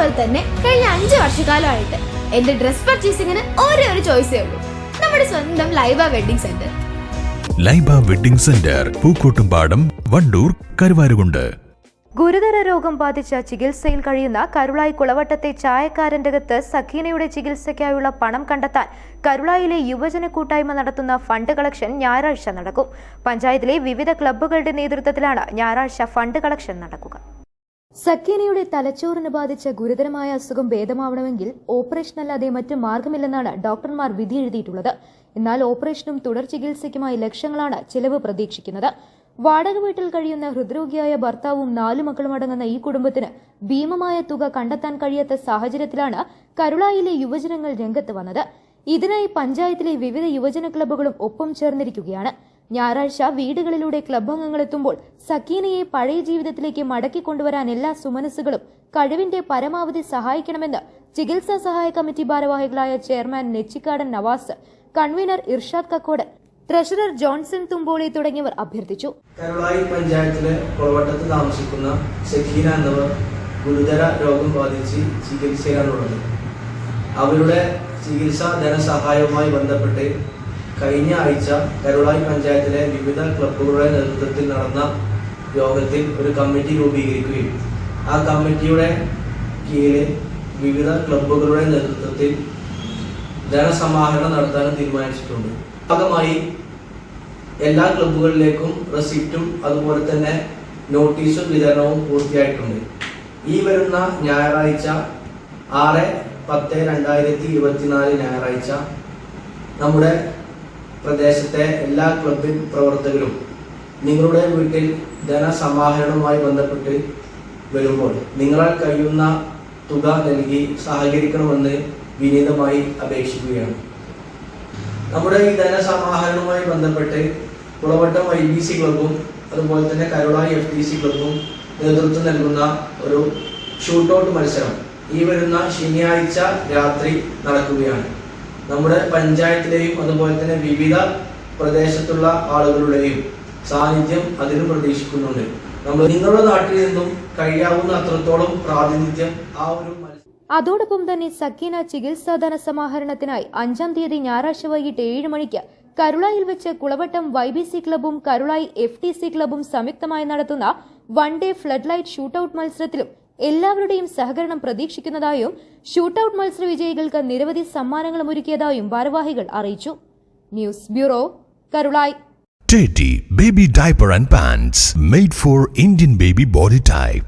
അതുപോലെ തന്നെ കഴിഞ്ഞ അഞ്ച് വർഷക്കാലമായിട്ട് എന്റെ ഡ്രസ് പർച്ചേസിങ്ങിന് ഒരേ ഒരു ചോയ്സേ ഉള്ളൂ. നമ്മുടെ സ്വന്തം Laiba wedding centre. Laiba wedding centre Pookkottumpadam Wandoor Karuvarakundu. ഗുരുതര രോഗം ബാധിച്ച ചികിത്സയിൽ കഴിയുന്ന കരുളായി കുളവട്ടത്തെ ചായക്കാരന്റെ അകത്ത് സഖീനയുടെ ചികിത്സയ്ക്കായുള്ള പണം കണ്ടെത്താൻ കരുളായിലെ യുവജന കൂട്ടായ്മ നടത്തുന്ന ഫണ്ട് കളക്ഷൻ ഞായറാഴ്ച നടക്കും. പഞ്ചായത്തിലെ വിവിധ ക്ലബ്ബുകളുടെ നേതൃത്വത്തിലാണ് ഞായറാഴ്ച ഫണ്ട് കളക്ഷൻ നടക്കുക. സക്കീനയുടെ തലച്ചോറിന് ബാധിച്ച ഗുരുതരമായ അസുഖം ഭേദമാവണമെങ്കിൽ ഓപ്പറേഷൻ അല്ലാതെ മറ്റു മാർഗമില്ലെന്നാണ് ഡോക്ടർമാർ വിധി എഴുതിയിട്ടുള്ളത്. എന്നാൽ ഓപ്പറേഷനും തുടർ ചികിത്സയ്ക്കുമായി ലക്ഷങ്ങളാണ് ചെലവ് പ്രതീക്ഷിക്കുന്നത്. വാടക വീട്ടിൽ കഴിയുന്ന ഹൃദ്രോഗിയായ ഭർത്താവും നാലു മക്കളും അടങ്ങുന്ന ഈ കുടുംബത്തിന് ഭീമമായ തുക കണ്ടെത്താൻ കഴിയാത്ത സാഹചര്യത്തിലാണ് കരുളായിലെ യുവജനങ്ങൾ രംഗത്ത് വന്നത്. ഇതിനായി പഞ്ചായത്തിലെ വിവിധ യുവജന ക്ലബ്ബുകളും ഒപ്പം ചേർന്നിരിക്കുകയാണ്. ഞായറാഴ്ച വീടുകളിലൂടെ ക്ലബ് അംഗങ്ങളെത്തുമ്പോൾ സക്കീനയെ പഴയ ജീവിതത്തിലേക്ക് മടക്കി കൊണ്ടുവരാൻ എല്ലാ സുമനസ്സുകളും കഴിവിന്റെ പരമാവധി സഹായിക്കണമെന്ന് ചികിത്സാ സഹായ കമ്മിറ്റി ഭാരവാഹികളായ chairman Nechikkadan Navas convener Irshad Kakkod treasurer Johnson Thumboli തുടങ്ങിയവർ അഭ്യർത്ഥിച്ചു. കരുളായി പഞ്ചായത്തിലെ കൊളവട്ടത്ത് താമസിക്കുന്ന സഖീന എന്നിവർ ഗുരുതര രോഗം ബാധിച്ച് ചികിത്സയിലാണ് ചികിത്സയിലാണുള്ളത് അവരുടെ ചികിത്സാ ധനസഹായവുമായി ബന്ധപ്പെട്ട് കഴിഞ്ഞ ആഴ്ച കരുളായി പഞ്ചായത്തിലെ വിവിധ ക്ലബ്ബുകളുടെ നേതൃത്വത്തിൽ നടന്ന യോഗത്തിൽ ഒരു കമ്മിറ്റി രൂപീകരിക്കുകയും ആ കമ്മിറ്റിയുടെ കീഴിൽ വിവിധ ക്ലബ്ബുകളുടെ നേതൃത്വത്തിൽ ധനസമാഹരണം നടത്താനും തീരുമാനിച്ചിട്ടുണ്ട്. ഭാഗമായി എല്ലാ ക്ലബ്ബുകളിലേക്കും റെസിപ്റ്റും അതുപോലെ തന്നെ നോട്ടീസും വിതരണവും പൂർത്തിയായിട്ടുണ്ട്. ഈ വരുന്ന ഞായറാഴ്ച ആറ് പത്ത് രണ്ടായിരത്തി ഇരുപത്തിനാല് ഞായറാഴ്ച നമ്മുടെ പ്രദേശത്തെ എല്ലാ ക്ലബിൻ പ്രവർത്തകരും നിങ്ങളുടെ വീട്ടിൽ ധനസമാഹരണവുമായി ബന്ധപ്പെട്ട് വരുമ്പോൾ നിങ്ങളാൽ കഴിയുന്ന തുക നൽകി സഹകരിക്കണമെന്ന് വിനീതമായി അപേക്ഷിക്കുകയാണ്. നമ്മുടെ ഈ ധനസമാഹരണവുമായി ബന്ധപ്പെട്ട് കുളവട്ടം ഐ ബി സി ക്ലബും അതുപോലെ തന്നെ കരുളായി എഫ് ടി സി ക്ലബും നേതൃത്വം നൽകുന്ന ഒരു ഷൂട്ടൗട്ട് മത്സരം ഈ വരുന്ന ശനിയാഴ്ച രാത്രി നടക്കുകയാണ്. നമ്മുടെ പഞ്ചായത്തിലെയും അതുപോലെ തന്നെ വിവിധ പ്രദേശത്തുള്ള ആളുകളുടെയും സാന്നിധ്യം അതിന് പ്രതീക്ഷിക്കുന്നുണ്ട്. നമ്മൾ നിങ്ങളുടെ നാട്ടിൽ നിന്നും കഴിയാവുന്ന അത്രത്തോളം പ്രാതിനിധ്യം ആ ഒരു അതോടൊപ്പം തന്നെ സക്കീന ചികിത്സാ സമാഹരണത്തിനായി അഞ്ചാം തീയതി ഞായറാഴ്ച വൈകിട്ട് ഏഴ് മണിക്ക് കരുളായിൽ വെച്ച് കുളവട്ടം വൈ ബി സി ക്ലബും കരുളായി എഫ് ടി സി ക്ലബും സംയുക്തമായി നടത്തുന്ന one day flood light shootout മത്സരത്തിലും എല്ലാവരുടെയും സഹകരണം പ്രതീക്ഷിക്കുന്നതായും ഷൂട്ടൌട്ട് മത്സര വിജയികൾക്ക് നിരവധി സമ്മാനങ്ങളും ഒരുക്കിയതായും ഭാരവാഹികൾ അറിയിച്ചു news bureau Karulai Teddy Baby Diaper and Pants made for Indian baby body type.